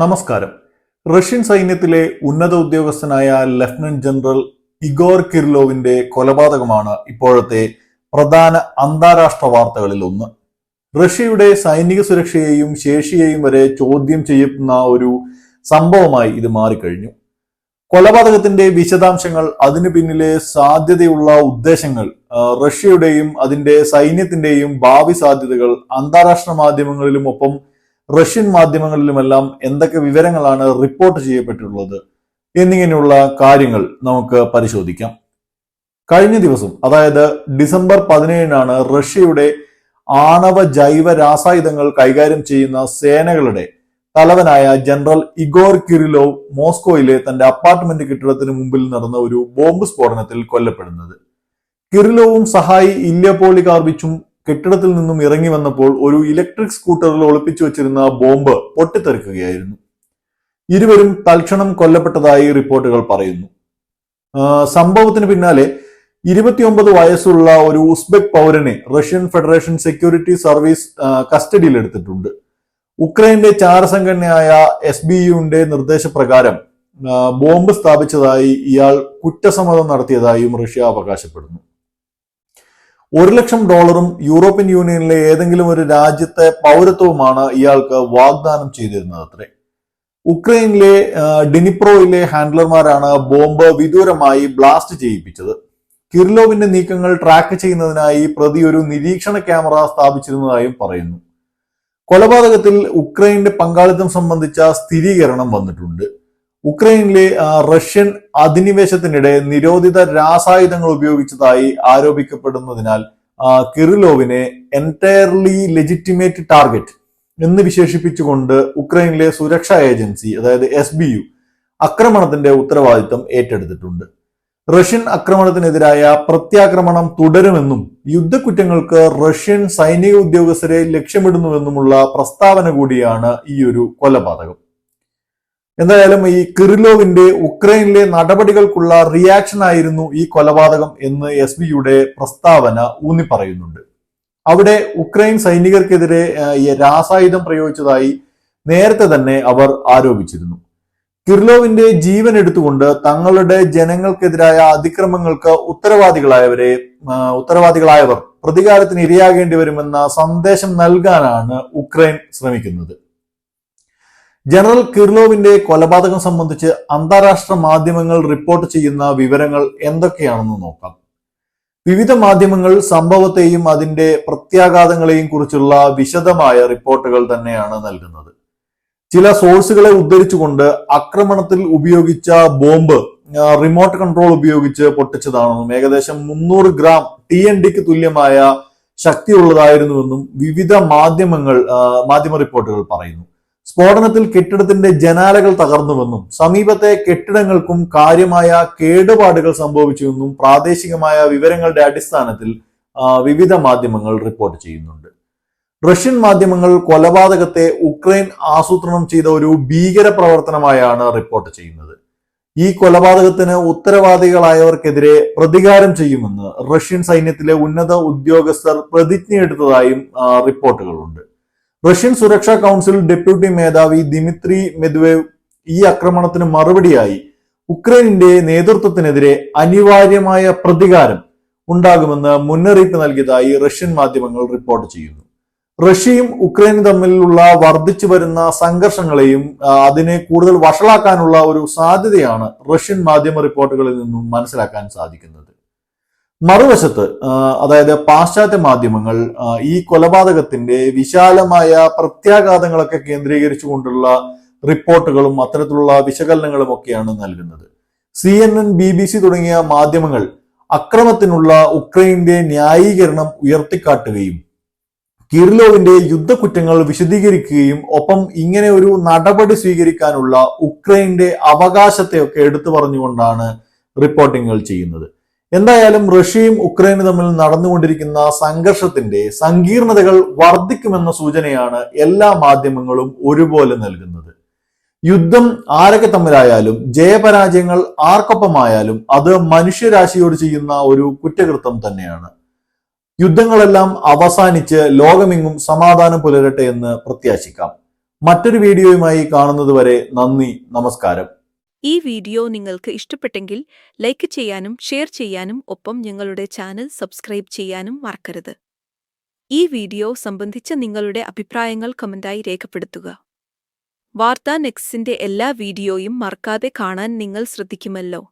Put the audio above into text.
നമസ്കാരം. റഷ്യൻ സൈന്യത്തിലെ ഉന്നത ഉദ്യോഗസ്ഥനായ ലഫ്റ്റനന്റ് ജനറൽ ഇഗോർ കിർലോവിന്റെ കൊലപാതകമാണ് ഇപ്പോഴത്തെ പ്രധാന അന്താരാഷ്ട്ര വാർത്തകളിൽ ഒന്ന്. റഷ്യയുടെ സൈനിക സുരക്ഷയെയും ശേഷിയെയും വരെ ചോദ്യം ചെയ്യുന്ന ഒരു സംഭവമായി ഇത് മാറിക്കഴിഞ്ഞു. കൊലപാതകത്തിന്റെ വിശദാംശങ്ങൾ അതിനു പിന്നിലെ സാധ്യതയുള്ള ഉദ്ദേശങ്ങൾ റഷ്യയുടെയും അതിന്റെ സൈന്യത്തിന്റെയും ഭാവി സാധ്യതകൾ അന്താരാഷ്ട്ര മാധ്യമങ്ങളിലും ഒപ്പം റഷ്യൻ മാധ്യമങ്ങളിലുമെല്ലാം എന്തൊക്കെ വിവരങ്ങളാണ് റിപ്പോർട്ട് ചെയ്യപ്പെട്ടിട്ടുള്ളത് എന്നിങ്ങനെയുള്ള കാര്യങ്ങൾ നമുക്ക് പരിശോധിക്കാം. കഴിഞ്ഞ ദിവസം അതായത് ഡിസംബർ പതിനേഴിനാണ് റഷ്യയുടെ ആണവ ജൈവ രാസായുധങ്ങൾ കൈകാര്യം ചെയ്യുന്ന സേനകളുടെ തലവനായ ജനറൽ ഇഗോർ കിരിലോവ് മോസ്കോയിലെ തന്റെ അപ്പാർട്ട്മെന്റ് കെട്ടിടത്തിന് മുമ്പിൽ നടന്ന ഒരു ബോംബ് സ്ഫോടനത്തിൽ കൊല്ലപ്പെടുന്നത്. കിരിലോവും സഹായി ഇല്യപോളി പോളികാർബിച്ചും കെട്ടിടത്തിൽ നിന്നും ഇറങ്ങി വന്നപ്പോൾ ഒരു ഇലക്ട്രിക് സ്കൂട്ടറിൽ ഒളിപ്പിച്ചു വെച്ചിരുന്ന ബോംബ് പൊട്ടിത്തെറിക്കുകയായിരുന്നു. ഇരുവരും തൽക്ഷണം കൊല്ലപ്പെട്ടതായി റിപ്പോർട്ടുകൾ പറയുന്നു. സംഭവത്തിന് പിന്നാലെ ഇരുപത്തിയൊമ്പത് വയസ്സുള്ള ഒരു ഉസ്ബെക് പൗരനെ റഷ്യൻ ഫെഡറേഷൻ സെക്യൂരിറ്റി സർവീസ് കസ്റ്റഡിയിൽ എടുത്തിട്ടുണ്ട്. ഉക്രൈന്റെ ചാരസംഘടനയായ എസ് ബി യുവിന്റെ നിർദ്ദേശപ്രകാരം ബോംബ് സ്ഥാപിച്ചതായി ഇയാൾ കുറ്റസമ്മതം നടത്തിയതായും റഷ്യ അവകാശപ്പെടുന്നു. ഒരു ലക്ഷം ഡോളറും യൂറോപ്യൻ യൂണിയനിലെ ഏതെങ്കിലും ഒരു രാജ്യത്തെ പൗരത്വവുമാണ് ഇയാൾക്ക് വാഗ്ദാനം ചെയ്തിരുന്നത് അത്രേ. ഉക്രൈനിലെ ഡിനിപ്രോയിലെ ഹാൻഡ്ലർമാരാണ് ബോംബ് വിദൂരമായി ബ്ലാസ്റ്റ് ചെയ്യിപ്പിച്ചത്. കിർലോവിന്റെ നീക്കങ്ങൾ ട്രാക്ക് ചെയ്യുന്നതിനായി പ്രതി ഒരു നിരീക്ഷണ ക്യാമറ സ്ഥാപിച്ചിരുന്നതായും പറയുന്നു. കൊലപാതകത്തിൽ ഉക്രൈന്റെ പങ്കാളിത്തം സംബന്ധിച്ച സ്ഥിരീകരണം വന്നിട്ടുണ്ട്. ഉക്രൈനിലെ റഷ്യൻ അധിനിവേശത്തിനിടെ നിരോധിത രാസായുധങ്ങൾ ഉപയോഗിച്ചതായി ആരോപിക്കപ്പെടുന്നതിനാൽ കിറിലോവിനെ എന്റയർലി ലെജിറ്റിമേറ്റ് ടാർഗറ്റ് എന്ന് വിശേഷിപ്പിച്ചുകൊണ്ട് ഉക്രൈനിലെ സുരക്ഷാ ഏജൻസി അതായത് എസ് ബി യു ആക്രമണത്തിന്റെ ഉത്തരവാദിത്തം ഏറ്റെടുത്തിട്ടുണ്ട്. റഷ്യൻ ആക്രമണത്തിനെതിരായ പ്രത്യാക്രമണം തുടരുമെന്നും യുദ്ധക്കുറ്റങ്ങൾക്ക് റഷ്യൻ സൈനിക ഉദ്യോഗസ്ഥരെ ലക്ഷ്യമിടുന്നുവെന്നുമുള്ള പ്രസ്താവന കൂടിയാണ് ഈ ഒരു കൊലപാതകം. എന്തായാലും ഈ കിറിലോവിന്റെ ഉക്രൈനിലെ നടപടികൾക്കുള്ള റിയാക്ഷൻ ആയിരുന്നു ഈ കൊലപാതകം എന്ന് എസ് ബിയുടെ പ്രസ്താവന ഊന്നി പറയുന്നുണ്ട് അവിടെ ഉക്രൈൻ സൈനികർക്കെതിരെ രാസായുധം പ്രയോഗിച്ചതായി നേരത്തെ തന്നെ അവർ ആരോപിച്ചിരുന്നു. കിർലോവിന്റെ ജീവൻ എടുത്തുകൊണ്ട് തങ്ങളുടെ ജനങ്ങൾക്കെതിരായ അതിക്രമങ്ങൾക്ക് ഉത്തരവാദികളായവരെ ഉത്തരവാദികളായവർ പ്രതികാരത്തിന് ഇരയാകേണ്ടി വരുമെന്ന സന്ദേശം നൽകാനാണ് ഉക്രൈൻ ശ്രമിക്കുന്നത്. ജനറൽ കിർലോവിന്റെ കൊലപാതകം സംബന്ധിച്ച് അന്താരാഷ്ട്ര മാധ്യമങ്ങൾ റിപ്പോർട്ട് ചെയ്യുന്ന വിവരങ്ങൾ എന്തൊക്കെയാണെന്ന് നോക്കാം. വിവിധ മാധ്യമങ്ങൾ സംഭവത്തെയും അതിന്റെ പ്രത്യാഘാതങ്ങളെയും കുറിച്ചുള്ള വിശദമായ റിപ്പോർട്ടുകൾ തന്നെയാണ് നൽകുന്നത്. ചില സോഴ്സുകളെ ഉദ്ധരിച്ചുകൊണ്ട് ആക്രമണത്തിൽ ഉപയോഗിച്ച ബോംബ് റിമോട്ട് കൺട്രോൾ ഉപയോഗിച്ച് പൊട്ടിച്ചതാണെന്നും ഏകദേശം മുന്നൂറ് ഗ്രാം ടി എൻ ഡിക്ക് തുല്യമായ ശക്തിയുള്ളതായിരുന്നുവെന്നും വിവിധ മാധ്യമങ്ങൾ മാധ്യമ റിപ്പോർട്ടുകൾ പറയുന്നു. സ്ഫോടനത്തിൽ കെട്ടിടത്തിന്റെ ജനാലകൾ തകർന്നുവെന്നും സമീപത്തെ കെട്ടിടങ്ങൾക്കും കാര്യമായ കേടുപാടുകൾ സംഭവിച്ചുവെന്നും പ്രാദേശികമായ വിവരങ്ങളുടെ അടിസ്ഥാനത്തിൽ വിവിധ മാധ്യമങ്ങൾ റിപ്പോർട്ട് ചെയ്യുന്നുണ്ട്. റഷ്യൻ മാധ്യമങ്ങൾ കൊലപാതകത്തെ ഉക്രൈൻ ആസൂത്രണം ചെയ്ത ഒരു ഭീകര പ്രവർത്തനമായാണ് റിപ്പോർട്ട് ചെയ്യുന്നത്. ഈ കൊലപാതകത്തിന് ഉത്തരവാദികളായവർക്കെതിരെ പ്രതികാരം ചെയ്യുമെന്ന് റഷ്യൻ സൈന്യത്തിലെ ഉന്നത ഉദ്യോഗസ്ഥർ പ്രതിജ്ഞയെടുത്തതായും റിപ്പോർട്ടുകളുണ്ട്. റഷ്യൻ സുരക്ഷാ കൗൺസിൽ ഡെപ്യൂട്ടി മേധാവി ദിമിത്രി മെദ്വേവ് ഈ ആക്രമണത്തിന് മറുപടിയായി ഉക്രൈനിന്റെ നേതൃത്വത്തിനെതിരെ അനിവാര്യമായ പ്രതികാരം ഉണ്ടാകുമെന്ന് മുന്നറിയിപ്പ് നൽകിയതായി റഷ്യൻ മാധ്യമങ്ങൾ റിപ്പോർട്ട് ചെയ്യുന്നു. റഷ്യയും ഉക്രൈനും തമ്മിലുള്ള വർദ്ധിച്ചു വരുന്ന സംഘർഷങ്ങളെയും അതിനെ കൂടുതൽ വഷളാക്കാനുള്ള ഒരു സാധ്യതയാണ് റഷ്യൻ മാധ്യമ റിപ്പോർട്ടുകളിൽ നിന്നും മനസ്സിലാക്കാൻ സാധിക്കുന്നത്. മറുവശത്ത് അതായത് പാശ്ചാത്യ മാധ്യമങ്ങൾ ഈ കൊലപാതകത്തിന്റെ വിശാലമായ പ്രത്യാഘാതങ്ങളൊക്കെ കേന്ദ്രീകരിച്ചുകൊണ്ടുള്ള റിപ്പോർട്ടുകളും അത്തരത്തിലുള്ള വിശകലനങ്ങളും ഒക്കെയാണ് നൽകുന്നത്. C N N B B C തുടങ്ങിയ മാധ്യമങ്ങൾ അക്രമത്തിനുള്ള ഉക്രൈന്റെ ന്യായീകരണം ഉയർത്തിക്കാട്ടുകയും കിർലോവിന്റെ യുദ്ധക്കുറ്റങ്ങൾ വിശദീകരിക്കുകയും ഒപ്പം ഇങ്ങനെ ഒരു നടപടി സ്വീകരിക്കാനുള്ള ഉക്രൈന്റെ അവകാശത്തെയൊക്കെ എടുത്തു പറഞ്ഞുകൊണ്ടാണ് റിപ്പോർട്ടിങ്ങുകൾ ചെയ്യുന്നത്. എന്തായാലും റഷ്യയും ഉക്രൈനും തമ്മിൽ നടന്നുകൊണ്ടിരിക്കുന്ന സംഘർഷത്തിന്റെ സങ്കീർണതകൾ വർദ്ധിക്കുമെന്ന സൂചനയാണ് എല്ലാ മാധ്യമങ്ങളും ഒരുപോലെ നൽകുന്നത്. യുദ്ധം ആരൊക്കെ തമ്മിലായാലും ജയപരാജയങ്ങൾ ആർക്കൊപ്പമായാലും അത് മനുഷ്യരാശിയോട് ചെയ്യുന്ന ഒരു കുറ്റകൃത്യം തന്നെയാണ്. യുദ്ധങ്ങളെല്ലാം അവസാനിച്ച് ലോകമെങ്ങും സമാധാനം പുലരട്ടെ എന്ന് പ്രത്യാശിക്കാം. മറ്റൊരു വീഡിയോയുമായി കാണുന്നതുവരെ നന്ദി നമസ്കാരം. ഈ വീഡിയോ നിങ്ങൾക്ക് ഇഷ്ടപ്പെട്ടെങ്കിൽ ലൈക്ക് ചെയ്യാനും ഷെയർ ചെയ്യാനും ഒപ്പം ഞങ്ങളുടെ ചാനൽ സബ്സ്ക്രൈബ് ചെയ്യാനും മറക്കരുത്. ഈ വീഡിയോ സംബന്ധിച്ച നിങ്ങളുടെ അഭിപ്രായങ്ങൾ കമന്റായി രേഖപ്പെടുത്തുക. വാർത്താ നെക്സിന്റെ എല്ലാ വീഡിയോയും മറക്കാതെ കാണാൻ നിങ്ങൾ ശ്രദ്ധിക്കുമല്ലോ.